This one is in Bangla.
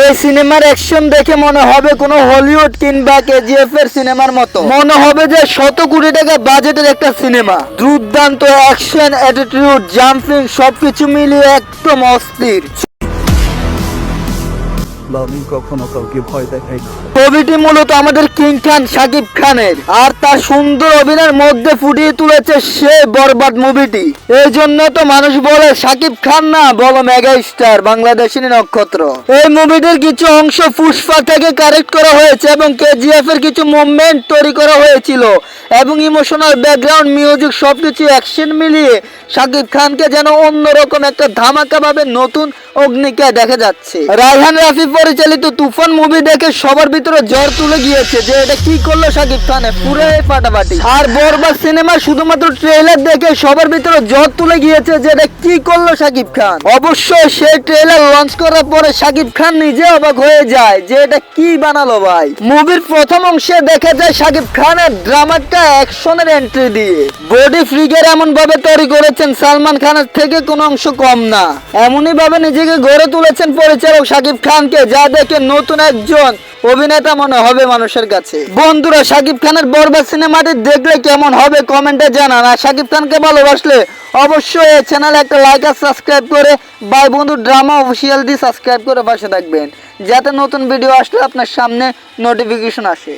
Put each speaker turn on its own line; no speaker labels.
এই সিনেমার অ্যাকশন দেখে মনে হবে কোনো হলিউড কিংবা কেজিএফ এর সিনেমার মতো। মনে হবে যে শত কোটি টাকা বাজেটের একটা সিনেমা। দুর্দান্ত অ্যাকশন অ্যাটিটিউড জাম্পিং সবকিছু মিলিয়ে একদম অস্থির। ছবিটি মূলত আমাদের কিং খান, সাকিব খানের, আর তার সুন্দর অভিনয়ের মধ্যে ফুটিয়ে তুলেছে সে বরবাদ মুভিটি এই জন্য তো মানুষ বলে, সাকিব খান না বলো মেগা স্টার নক্ষত্র। এই মুভিটির কিছু অংশ থেকে কারেক্ট করা হয়েছে এবং কেজিএফ এর কিছু মুভমেন্ট তৈরি করা হয়েছিল এবং ইমোশনাল ব্যাকগ্রাউন্ড মিউজিক সবকিছু অ্যাকশন মিলিয়ে সাকিব খানকে যেন অন্যরকম একটা ধামাকা ভাবে নতুন অগ্নিকায় দেখা যাচ্ছে। রায়হান রাফি পরিচালিত তুফান মুভি দেখে সবার ভিতরে জ্বর তুলে গিয়েছে যে এটা কি করল সাকিব খানে? পুরো ফাটাফাটি। আর বরবাদ সিনেমা শুধুমাত্র ট্রেলার দেখে সবার ভিতরে জ্বর তুলে গিয়েছে যে এটা কি করল সাকিব খান? অবশ্যই সেই ট্রেলার লঞ্চ করার পরে সাকিব খান নিজে অবাক হয়ে যায় যে এটা কি বানালো ভাই। মুভির প্রথম অংশে দেখা যায় সাকিব খানের ড্রামাটা অ্যাকশনের এন্ট্রি দিয়ে। বডি ফ্রিগের এমন ভাবে তৈরি করেছেন সালমান খানের থেকে কোনো অংশ কম না। এমনই ভাবে নিজেকে গড়ে তুলেছেন পরিচালক শাকিব খানকে যা দেখে নতুন একজন অভিনেতা মনে হবে মানুষের কাছে। বন্ধুরা, সাকিব খানের বরবাদ সিনেমাটি দেখলে কেমন হবে কমেন্টে জানান। আর সাকিব খানকে ভালোবাসলে অবশ্যই এই চ্যানেলে একটা লাইক আর সাবস্ক্রাইব করে বাই বন্ধু ড্রামা অফিসিয়াল দিয়ে সাবস্ক্রাইব করে পাশে থাকবেন। যাতে নতুন ভিডিও আসলে আপনার সামনে নোটিফিকেশন আসে।